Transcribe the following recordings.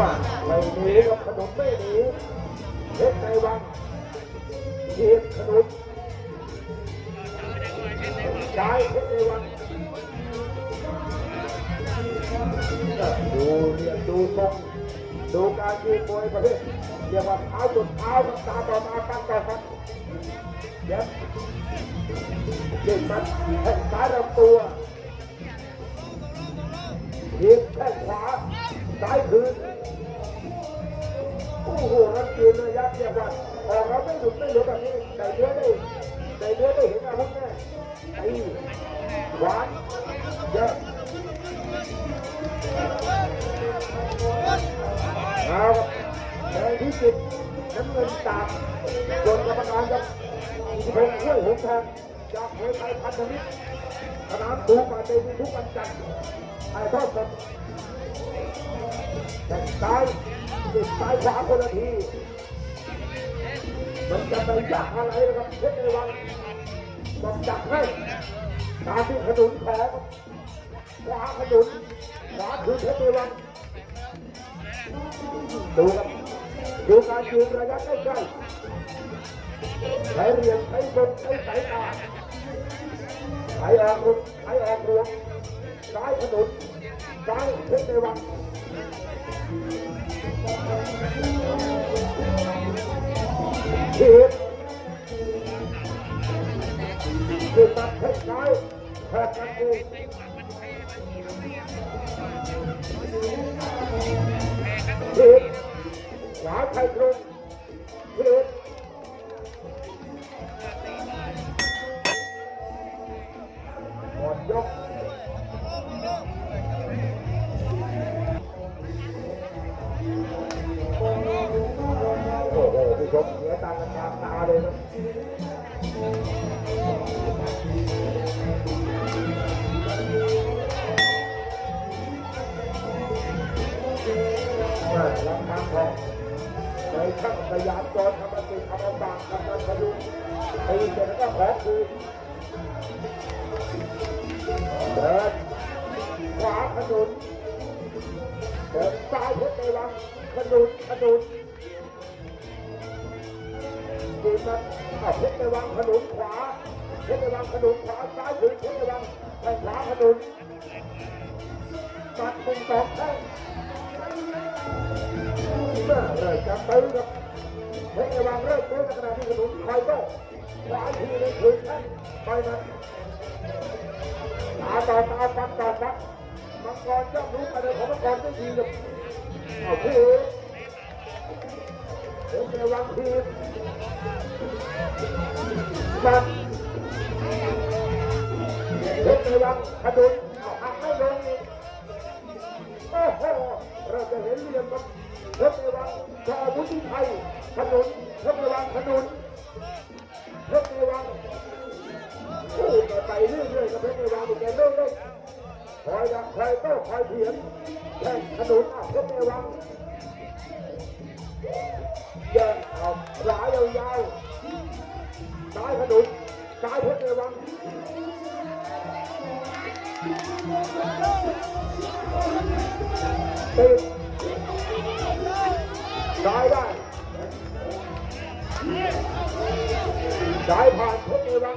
ว่าไม่หนีกับขนมไม่หนีเพชรในวังเทียบขนมใช้เพชรในวังดูเรียนดูทรงดูการยืนมวยประเภทเรียกว่าเท้าจุดเท้าตาต่อมาตั้งต่อครับเดี๋ยวเด็กมันแข้งซ้ายลำตัวเทียบแข้งขวาซ้ายคืน โอ้โหนั่นคือระยะเรียกว่าออกเราไม่หยุดไม่หยุดแบบนี้แต่เนื้อได้แต่เนื้อได้เห็นอาวุธแน่ไอ้หวานเยอะเอาแดงที่สิบน้ำเงินตามส่วนกรรมการครับที่พงษ์ห้วยหงทองจากเมวยไทยพันธมิตรสนามดูมาเต็มทุกวันจันทร์ถ่ายทอดสดแข่งซ้าย ติดซ้ายขวาคนละทีมันจะไปจักอะไรนะครับเพชรในวังต้องจับให้ตามที่ขนุนขอขวาขนุนขวาคือเพชรในวังดูครับดูการยืนระยะใกล้ๆ ใช้เรียญใช้บนใช้สายตาใช้ออกรุนใช้ออกรวมซ้ายขนุนซ้ายเพชรในวันทีบทีบตัดเพชรซ้ายแทกกันเอง ของในช่างสยามจอธรรมสิทธิ์ธรรมบางกำนันพดุตีเสร็จแล้วก็ขอคืนเดินขวาขนุนเดินซ้ายเพชรในวังขนุนขนุนดีมัน เอาเพชรในวังขนุนขวาเพชรในวังขนุนขวาซ้ายถึงเพชรในวังแข้งขวาขนุนตัดเป็นสองแข้งเมื่อเลยจะตื้อครับเพชรในวังเริ่มตื้อในขณะที่ขนุนคอยโต้ขวาทีหนึงถึงแข้งไปมันตาต่อตาฟันต่อฟันมังกรย่อมรู้อะไรของมังกรได้ดีครับเอาพี่ เดี๋ยวจะวงทีมมันเดี๋ยวจะวงขดุนเอาหักไม่ลงอีกโอ้โหเราจะเห็นเรียมครับเดี๋ยวจะวงชอบุญไทยขดุนเดี๋ยวจะวงขดุนเดี๋ยวจะวงโอ้ไปเรื่อยๆกับเดี๋ยวจะวงอีกแกเรื่อยๆคอยดักคอยโต้คอยเถียงแข่งขนุนอะเพชรในวัง ซ้ายขนุนซ้ายเพชรในวังติดซ้ายได้ซ้ายผ่านเพชรในวัง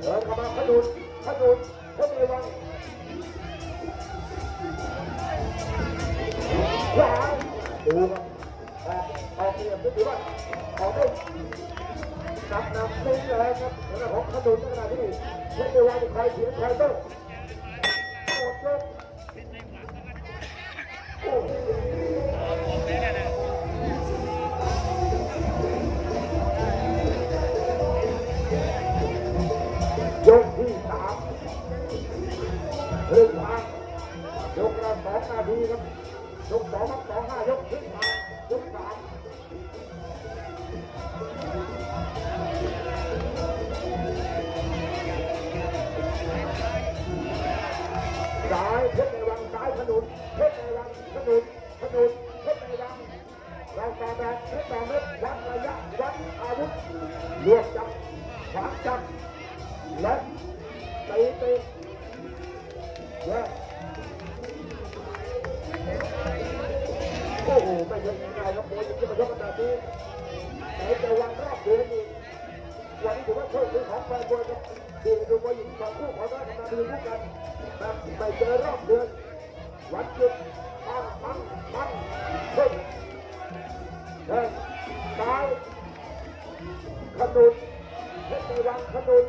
เดินเข้ามาขนุนขนุนเพชรในวังขวาดูครับ ออกเรียบถือว่าออกได้นำนำเล่นเลยครับสำหรับของขนุนขนาดที่เล่นได้ว่าใครเสียใครต้ โอ้โหไม่ใช่ง่ายๆครับมวยยังจะมาชกขนาดนี้แต่จะวันรอบเดือนนี้วันนี้ถือว่าโชคดีของแฟนมวยครับที่ดูมวยหญิงสองคู่ขอได้มาดูด้วยกันแบบไม่เจอรอบเดือนวันหยุดปั้งปั้งปั้งขึ้นเดินซ้ายขนุนเพชรวังขนุน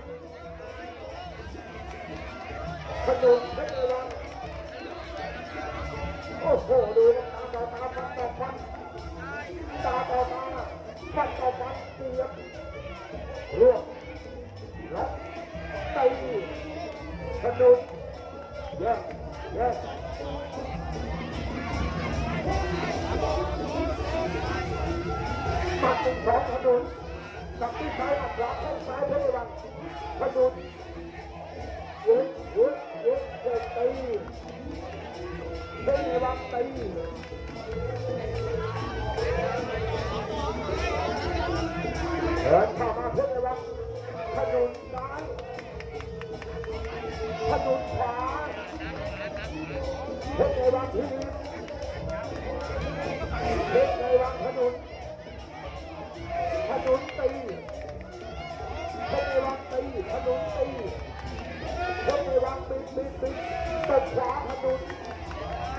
ขนุนเพชรวัง อ้โหดูครับตาต่อตาฟันต่อฟันตาต่อตาฟันต่อฟันเสียบรวบล็อกตีขนุนแยกแยกปัดหนึ่งสองขนุนกับที่ซ้ายหลักขวาเข้าซ้ายเพชรวังขนุนยืดยืดยืดเกิดตี เพชรวังตีเดินเข้ามาเพชรวังขนุนซ้ายขนุนขวาเพชรวังทีนี้เพชรวังขนุนขนุนตีขนุนตีขนุนตีขนุนปิดปิดปิดตบขวาขนุน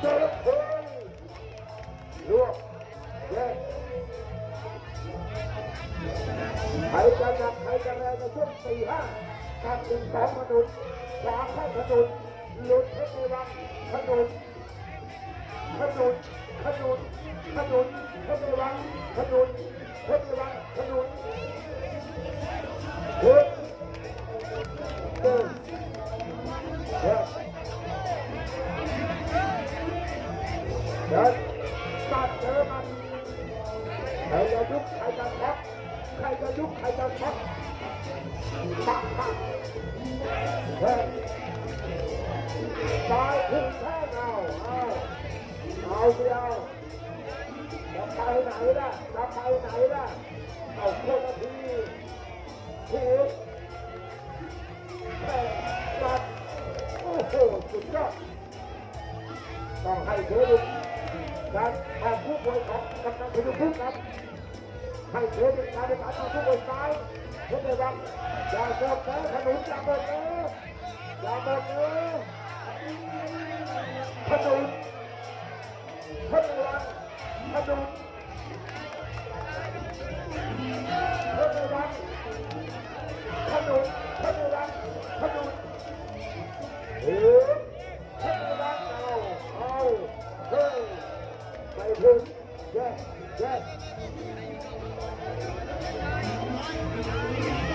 เปิดเกมยกที่สี่เฮ้ยมัดกระดุนแท่งเฮ้ยรักเอาดูรับสวนมัดเจาะซ้ายมัดซ้ายแท่งเอางไงครับเจอเจอเฮ้ยลวกแยกใครจะหนักใครจะแรงในช่วงสี่ห้าการหนึ่งสองกระดุนขวาเข้ากระดุนหลุดเพชรในวังกระดุนขนุนขนุนขนุนขนุนวังขนุนขนุนวังขนุนเฮ้ย เดินตัดเจอมันใครจะยุบใครจะช็อตใครจะยุบใครจะช็อตปักปักเฮ้ยซ้ายถึงแท่งเอาเอาเอาเดียวจะไปไหนล่ะจะไปไหนล่ะเอาคนละทีทีตัดโอ้โหสุดยอดต้องให้เครดิต การออกผู้ป่วยของกำนันพยุงพุทธครับให้เครดิตการในการออกผู้ป่วยซ้ายเพื่อจะรับอย่าเกิดแพ้ขนุนอย่าหมดเออย่าหมดเออขนุนขนุนขนุนขนุนขนุนขนุนขนุนเออ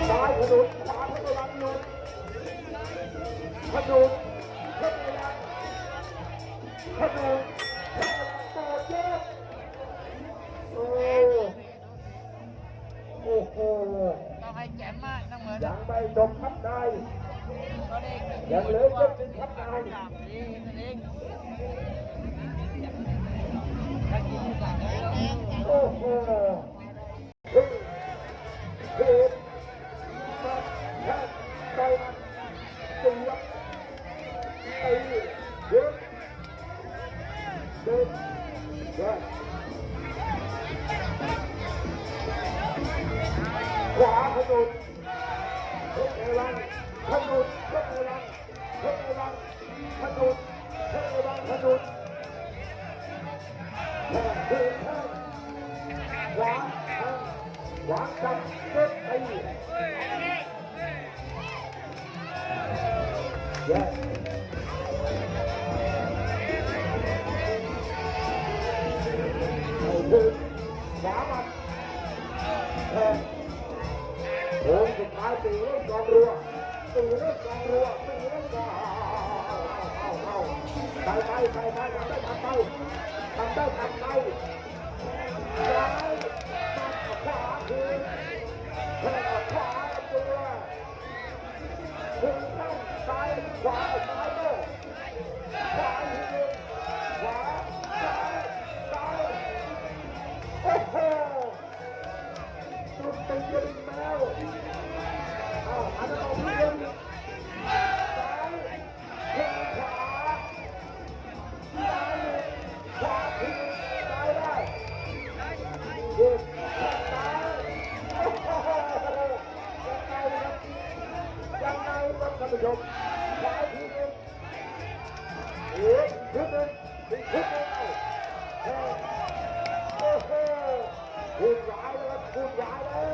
ซ้ายขนุนขวาขนุนหยุดขนุนขนุนขนมต่อเจ๊โอ้โอ้โหต้องให้แจ่มมากน้ำเงินยังไม่จบครับนายก็ได้ยังเหลือเยอะจริงครับนาย สา quán mạnh thêm bốn chục hai tỷ nó rùa tỷ nó rùa tỷ nó còn tay tay tay tay tay tay tay tay ขวาคืนแข้งขาตัวถึงตั้งซ้ายขวาซ้ายโต้ขาคืนขาซ้ายซ้ายโอ้โหสุดตีนแล้วอ้าวอันนั้นเอาเพื่อ คุณร้ายแล้วคุณร้ายแล้ว